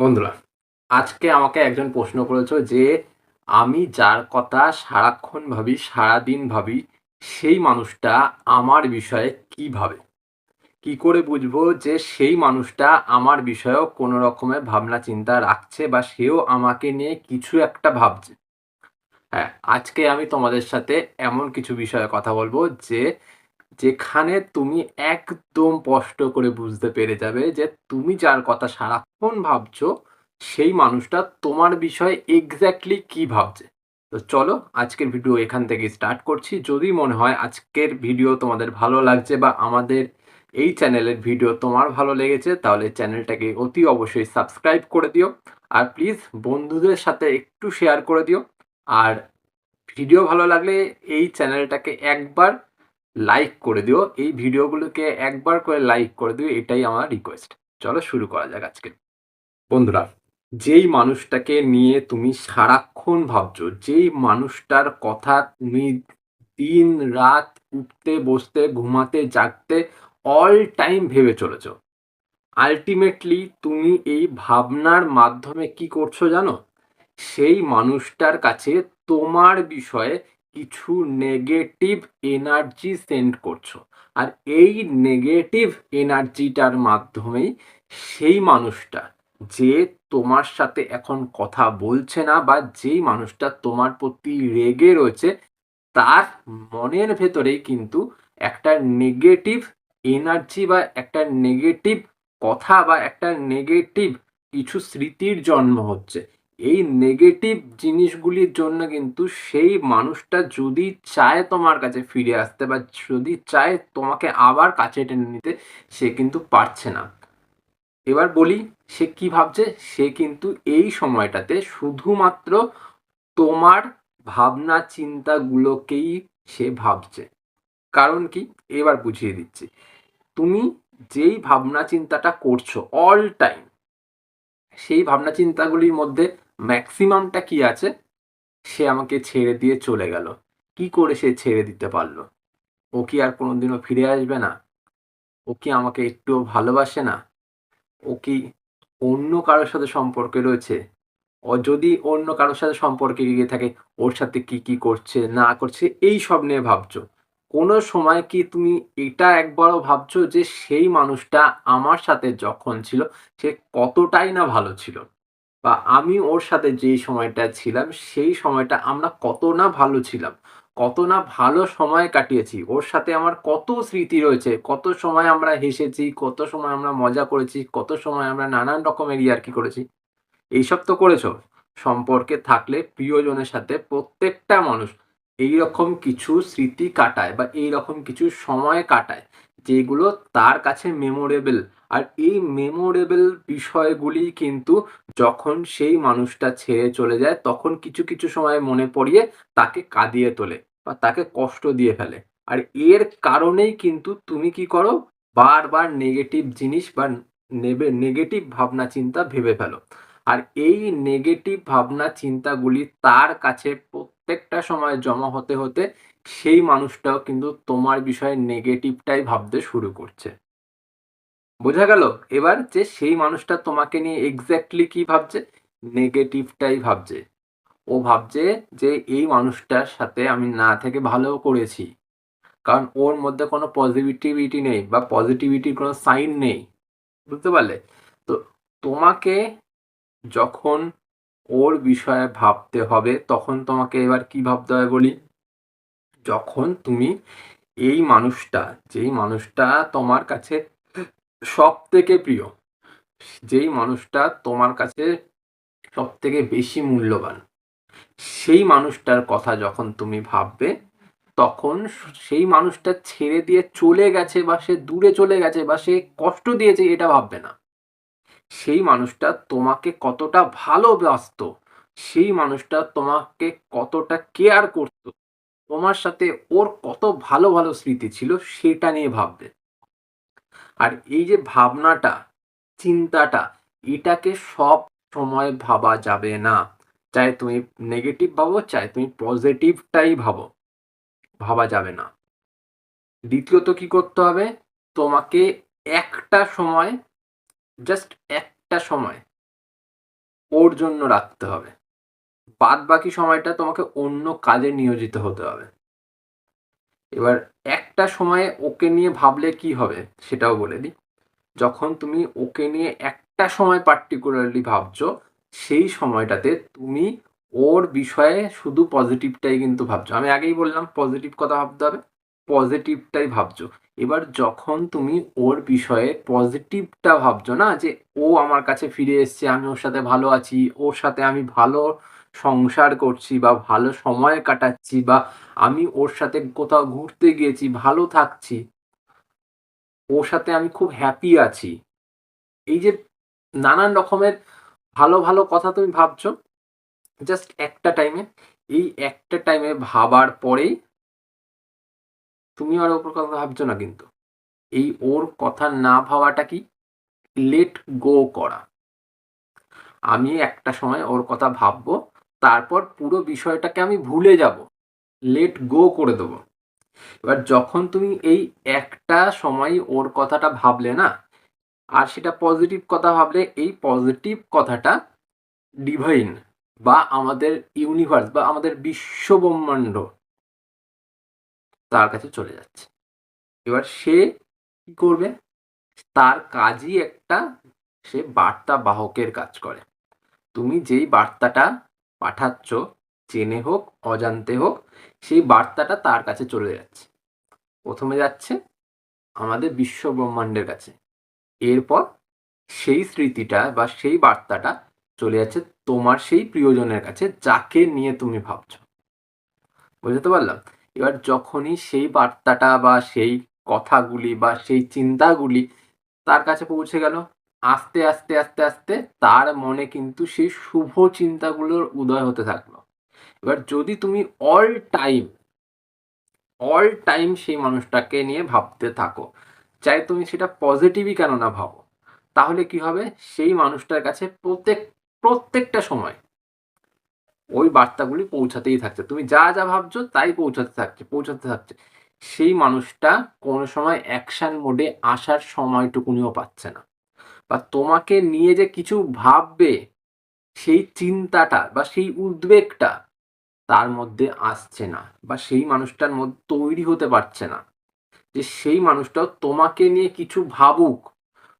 বন্ধুরা, আজকে আমাকে একজন প্রশ্ন করেছ যে আমি যার কথা সারাক্ষণ ভাবি, সারাদিন ভাবি, সেই মানুষটা আমার বিষয়ে কি ভাবে? কি করে বুঝব যে সেই মানুষটা আমার বিষয়েও কোনো রকমের ভাবনা চিন্তা রাখছে বা সেও আমাকে নিয়ে কিছু একটা ভাবছে? হ্যাঁ আজকে আমি তোমাদের সাথে এমন কিছু বিষয়ে কথা বলব যে যেখানে তুমি একদম স্পষ্ট করে বুঝতে পেরে যাবে যে তুমি যার কথা সারাক্ষণ ভাবছ, সেই মানুষটা তোমার বিষয়ে এক্স্যাক্টলি কি ভাবছে। তো চলো, আজকের ভিডিও এখান থেকে স্টার্ট করছি। যদি মনে হয় আজকের ভিডিও তোমাদের ভালো লাগছে বা আমাদের এই চ্যানেলের ভিডিও তোমার ভালো লেগেছে, তাহলে চ্যানেলটাকে অতি অবশ্যই সাবস্ক্রাইব করে দিও। আর প্লিজ বন্ধুদের সাথে একটু শেয়ার করে দিও। আর ভিডিও ভালো লাগলে এই চ্যানেলটাকে একবার লাইক করে দিও। এই ভিডিওগুলোকে একবার করে লাইক করে দিও, এটাই আমার রিকোয়েস্ট চলো শুরু করা যাক আজকে। বন্ধুরা, যেই মানুষটাকে নিয়ে তুমি সারাক্ষণ ভাবছ, যেই মানুষটার কথা তুমি দিন রাত উঠতে, বসতে, ঘুমাতে, জাগতে অল টাইম ভেবে চলেছো আলটিমেটলি তুমি এই ভাবনার মাধ্যমে কি করছ জানো? সেই মানুষটার কাছে তোমার বিষয়ে কিছু নেগেটিভ এনার্জি সেন্ড করছ। আর এই নেগেটিভ এনার্জিটার মাধ্যমেই সেই মানুষটা যে তোমার সাথে এখন কথা বলছে না বা যেই মানুষটা তোমার প্রতি রেগে রয়েছে, তার মনের ভেতরেই কিন্তু একটা নেগেটিভ এনার্জি বা একটা নেগেটিভ কথা বা একটা নেগেটিভ কিছু স্মৃতির জন্ম হচ্ছে। এই নেগেটিভ জিনিসগুলির জন্য কিন্তু সেই মানুষটা যদি চায় তোমার কাছে ফিরে আসতে বা যদি চায় তোমাকে আবার কাছে টেনে নিতে, সে কিন্তু পারছে না। এবার বলি, সে কি ভাবছে? সে কিন্তু এই সময়টাতে শুধুমাত্র তোমার ভাবনা চিন্তাগুলোকেই সে ভাবছে। কারণ কি? এবার বুঝিয়ে দিচ্ছি। তুমি যেই ভাবনা চিন্তাটা করছ অল টাইম সেই ভাবনা চিন্তাগুলির মধ্যে ম্যাক্সিমামটা কি আছে? সে আমাকে ছেড়ে দিয়ে চলে গেল। কি করে সে ছেড়ে দিতে পারল? ও কি আর কোনোদিনও ফিরে আসবে না? ও কি আমাকে একটুও ভালোবাসে না? ও কি অন্য কারোর সাথে সম্পর্কে রয়েছে? ও যদি অন্য কারোর সাথে সম্পর্কে গিয়ে থাকে, ওর সাথে কি কি করছে, না করছে, এই সব নিয়ে ভাবছ? কোনো সময় কি তুমি এটা একবারও ভাবছ যে সেই মানুষটা আমার সাথে যখন ছিল, সে কতটাই না ভালো ছিল? বা আমি ওর সাথে যেই সময়টা ছিলাম, সেই সময়টা আমরা কত না ভালো ছিলাম, কত না ভালো সময় কাটিয়েছি। ওর সাথে আমার কত স্মৃতি রয়েছে, কত সময় আমরা হেসেছি, কত সময় আমরা মজা করেছি, কত সময় আমরা নানান রকমের ইয়ার্কি করেছি। এইসব তো করেছ। সম্পর্কে থাকলে প্রিয়জনের সাথে প্রত্যেকটা মানুষ এই রকম কিছু স্মৃতি কাটায় বা এই রকম কিছু সময় কাটায়, যেগুলো তার কাছে মেমোরেবল আর এই মেমোরেবল বিষয়গুলি কিন্তু যখন সেই মানুষটা ছেড়ে চলে যায়, তখন কিছু কিছু সময় মনে পড়িয়ে তাকে কাঁদিয়ে তোলে বা তাকে কষ্ট দিয়ে ফেলে। আর এর কারণেই কিন্তু তুমি কি করো? বারবার নেগেটিভ জিনিস বা নেবে নেগেটিভ ভাবনা চিন্তা ভেবে ফেলো। আর এই নেগেটিভ ভাবনা চিন্তাগুলি তার কাছে প্রত্যেকটা সময় জমা হতে হতে সেই মানুষটাও কিন্তু তোমার বিষয়ে নেগেটিভটাই ভাবতে শুরু করছে। বোঝা গেল এবার যে সেই মানুষটা তোমাকে নিয়ে এক্স্যাক্টলি কি ভাবছে? নেগেটিভটাই ভাবছে। ও ভাবছে যে এই মানুষটার সাথে আমি না থেকে ভালো করেছি। কারণ ওর মধ্যে কোনো পজিটিভিটি নেই বা পজিটিভিটির কোনো সাইন নেই। বুঝতে পারলে? তো তোমাকে যখন ওর বিষয়ে ভাবতে হবে, তখন তোমাকে এবার কি ভাবতে হবে বলি? যখন তুমি এই মানুষটা, যেই মানুষটা তোমার কাছে সব থেকে প্রিয়, যেই মানুষটা তোমার কাছে সব থেকে বেশি মূল্যবান, সেই মানুষটার কথা যখন তুমি ভাববে, তখন সেই মানুষটা ছেড়ে দিয়ে চলে গেছে বা সে দূরে চলে গেছে বা সে কষ্ট দিয়েছে এটা ভাববে না। সেই মানুষটা তোমাকে কতটা ভালোবাসতো, সেই মানুষটা তোমাকে কতটা কেয়ার করত, তোমার সাথে ওর কত ভালো ভালো স্মৃতি ছিল সেটা নিয়ে ভাববে। আর এই যে ভাবনাটা, চিন্তাটা, এটাকে সব সময় ভাবা যাবে না। চাই তুমি নেগেটিভ ভাবো, চাই তুমি পজিটিভটাই ভাবো। ভাবা যাবে না। দ্বিতীয়ত কি করতে হবে? তোমাকে একটা সময় জাস্ট একটা সময় ওর জন্য রাখতে হবে। বাদ বাকি সময়টা তোমাকে অন্য কাজে নিয়োজিত হতে হবে। এবার একটা সময়ে ওকে নিয়ে ভাবলে কি হবে সেটাও বলে দিই। যখন তুমি ওকে নিয়ে একটা সময় পার্টিকুলারলি ভাবছ, সেই সময়টাতে তুমি ওর বিষয়ে শুধু পজিটিভটাই কিন্তু ভাবছ। আমি আগেই বললাম পজিটিভ কথা ভাবতে হবে পজিটিভটাই ভাবছ। এবার যখন তুমি ওর বিষয়ে পজিটিভটা ভাবছ না যে, ও আমার কাছে ফিরে এসছে, আমি ওর সাথে ভালো আছি, ওর সাথে আমি ভালো সংসার করছি বা ভালো সময় কাটাচ্ছি বা আমি ওর সাথে কোথাও ঘুরতে গিয়েছি, ভালো থাকছি, ওর সাথে আমি খুব হ্যাপি আছি। এই যে নানান রকমের ভালো ভালো কথা তুমি ভাবছ জাস্ট একটা টাইমে এই একটা টাইমে ভাবার পরেই তুমি আর ওপর কথা ভাবছ না কিন্তু। এই ওর কথা না ভাবাটা কি? লেট গো করা। আমি একটা সময় ওর কথা ভাববো তারপর পুরো বিষয়টাকে আমি ভুলে যাব। লেট গো করে দেবো। এবার যখন তুমি এই একটা সময় ওর কথাটা ভাবলে না, আর সেটা পজিটিভ কথা ভাবলে, এই পজিটিভ কথাটা ডিভাইন বা আমাদের ইউনিভার্স বা আমাদের বিশ্বব্রহ্মাণ্ড তার কাছে চলে যাচ্ছে। এবার সে কি করবে? তার কাজই একটা, সে বার্তা বাহকের কাজ করে। তুমি যেই বার্তাটা পাঠাচ্ছ, চেনে হোক, অজান্তে হোক, সেই বার্তাটা তার কাছে চলে যাচ্ছে। প্রথমে যাচ্ছে আমাদের বিশ্ব ব্রহ্মাণ্ডের কাছে। এরপর সেই স্মৃতিটা বা সেই বার্তাটা চলে যাচ্ছে তোমার সেই প্রিয়জনের কাছে, যাকে নিয়ে তুমি ভাবছ। বুঝতে পারলাম? এবার যখনই সেই বার্তাটা বা সেই কথাগুলি বা সেই চিন্তাগুলি তার কাছে পৌঁছে গেল আস্তে আস্তে আস্তে আস্তে তার মনে কিন্তু সেই শুভ চিন্তাগুলোর উদয় হতে থাকল। এবার যদি তুমি অল টাইম অল টাইম সেই মানুষটাকে নিয়ে ভাবতে থাকো, চাই তুমি সেটা পজিটিভই কেন না ভাবো, তাহলে কি হবে? সেই মানুষটার কাছে প্রত্যেক, প্রত্যেকটা সময় ওই বার্তাগুলি পৌঁছাতেই থাকছে। তুমি যা যা ভাবছ তাই পৌঁছাতে থাকছে পৌঁছাতে থাকছে। সেই মানুষটা কোনো সময় অ্যাকশন মোডে আসার সময়টুকুনিও পাচ্ছে না। বা তোমাকে নিয়ে যে কিছু ভাববে, সেই চিন্তাটা বা সেই উদ্বেগটা তার মধ্যে আসছে না বা সেই মানুষটার মধ্যে তৈরি হতে পারছে না। যে সেই মানুষটাও তোমাকে নিয়ে কিছু ভাবুক,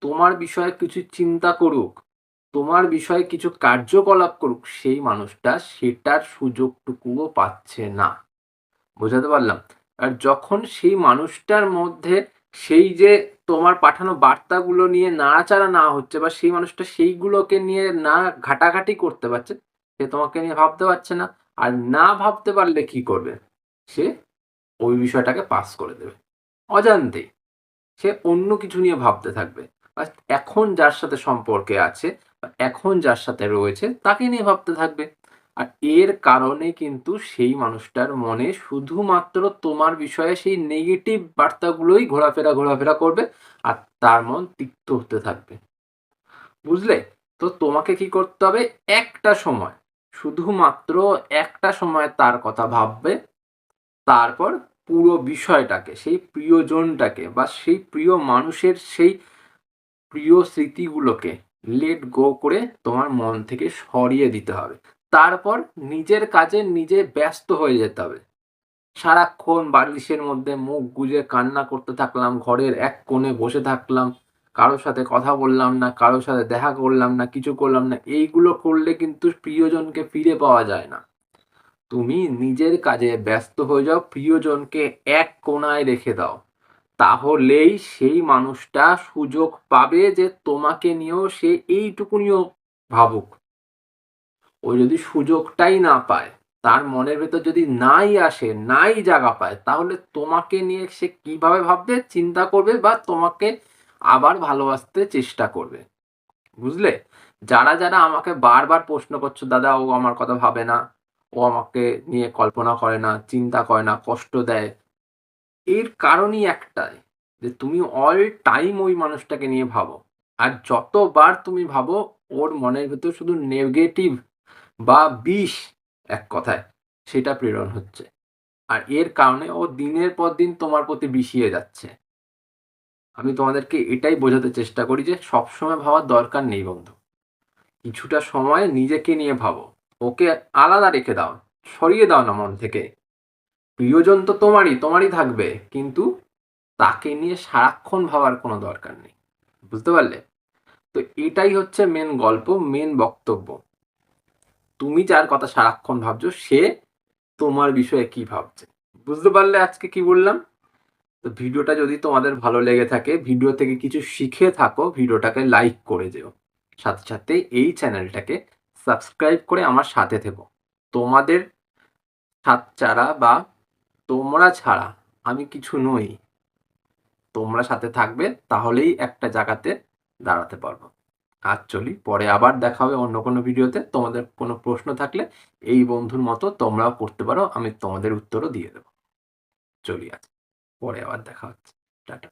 তোমার বিষয়ে কিছু চিন্তা করুক, তোমার বিষয়ে কিছু কার্যকলাপ করুক, সেই মানুষটা সেটার সুযোগটুকুও পাচ্ছে না। বোঝাতে পারলাম? আর যখন সেই মানুষটার মধ্যে সেই যে তোমার পাঠানো বার্তাগুলো নিয়ে নাড়াচাড়া না হচ্ছে বা সেই মানুষটা সেইগুলোকে নিয়ে না ঘাটাঘাটি করতে পারছে, সে তোমাকে নিয়ে ভাবতে পারছে না। আর না ভাবতে পারলে কি করবে? সে ওই বিষয়টাকে পাস করে দেবে। অজান্তেই সে অন্য কিছু নিয়ে ভাবতে থাকবে। এখন যার সাথে সম্পর্কে আছে এখন যার সাথে রয়েছে, তাকে নিয়ে ভাবতে থাকবে। আর এর কারণে কিন্তু সেই মানুষটার মনে শুধুমাত্র তোমার বিষয়ে সেই নেগেটিভ বার্তাগুলোই ঘোরাফেরা ঘোরাফেরা করবে আর তার মন তিক্ত হতে থাকবে। বুঝলে? তো তোমাকে কি করতে হবে? একটা সময়, শুধুমাত্র একটা সময় তার কথা ভাববে, তারপর পুরো বিষয়টাকে, সেই প্রিয়জনটাকে বা সেই প্রিয় মানুষের সেই প্রিয় স্মৃতিগুলোকে লেট গো করে তোমার মন থেকে সরিয়ে দিতে হবে। তারপর নিজের কাজে নিজে ব্যস্ত হয়ে যেতে হবে। সারাক্ষণ বালিশের মধ্যে মুখ গুজে কান্না করতে থাকলাম, ঘরের এক কোণে বসে থাকলাম, কারোর সাথে কথা বললাম না, কারোর সাথে দেখা করলাম না, কিছু করলাম না, এইগুলো করলে কিন্তু প্রিয়জনকে ফিরে পাওয়া যায় না। তুমি নিজের কাজে ব্যস্ত হয়ে যাও, প্রিয়জনকে এক কোনায় রেখে দাও। তাহলেই সেই মানুষটা সুযোগ পাবে যে তোমাকে নিয়েও সে এইটুকুনিও ভাবুক। ও যদি সুযোগটাই না পায়, তার মনের ভেতর যদি নাই আসে, নাই জায়গা পায়, তাহলে তোমাকে নিয়ে সে কীভাবে ভাববে, চিন্তা করবে বা তোমাকে আবার ভালোবাসতে চেষ্টা করবে। বুঝলে? যারা যারা আমাকে বারবার প্রশ্ন করছ, দাদা, ও আমার কথা ভাবে না, ও আমাকে নিয়ে কল্পনা করে না, চিন্তা করে না, কষ্ট দেয়। এর কারণই একটাই, যে তুমি অল টাইম ওই মানুষটাকে নিয়ে ভাবো। আর যতবার তুমি ভাবো, ওর মনের ভেতর শুধু নেগেটিভ বা বিষ এক কথায়, সেটা প্রেরণ হচ্ছে। আর এর কারণে ও দিনের পর দিন তোমার প্রতি বিষিয়ে যাচ্ছে। আমি তোমাদেরকে এটাই বোঝাতে চেষ্টা করি যে সবসময় ভাবার দরকার নেই বন্ধু। কিছুটা সময় নিজেকে নিয়ে ভাবো। ওকে আলাদা রেখে দাও, সরিয়ে দাও না মন থেকে। প্রিয়জন তো তোমারই তোমারই থাকবে, কিন্তু তাকে নিয়ে সারাক্ষণ ভাবার কোনো দরকার নেই। বুঝতে পারলে? তো এটাই হচ্ছে মেন গল্প মেন বক্তব্য। তুমি যার কথা সারাক্ষণ ভাবছ, সে তোমার বিষয়ে কি ভাবছে? বুঝতে পারলে আজকে কি বললাম? তো ভিডিওটা যদি তোমাদের ভালো লেগে থাকে, ভিডিও থেকে কিছু শিখে থাকো, ভিডিওটাকে লাইক করে যেও। সাথে সাথে এই চ্যানেলটাকে সাবস্ক্রাইব করে আমার সাথে থেকো। তোমাদের সাত ছাড়া বা তোমরা ছাড়া আমি কিছু নই, তোমরা সাথে থাকবে, তাহলেই একটা জায়গাতে দাঁড়াতে পারব। আজ চলি। পরে আবার দেখা হবে অন্য কোনো ভিডিওতে। তোমাদের কোনো প্রশ্ন থাকলে এই বন্ধুর মতো তোমরাও করতে পারো, আমি তোমাদের উত্তরও দিয়ে দেবো। চলি আজ। পরে আবার দেখা হচ্ছে। টাটা।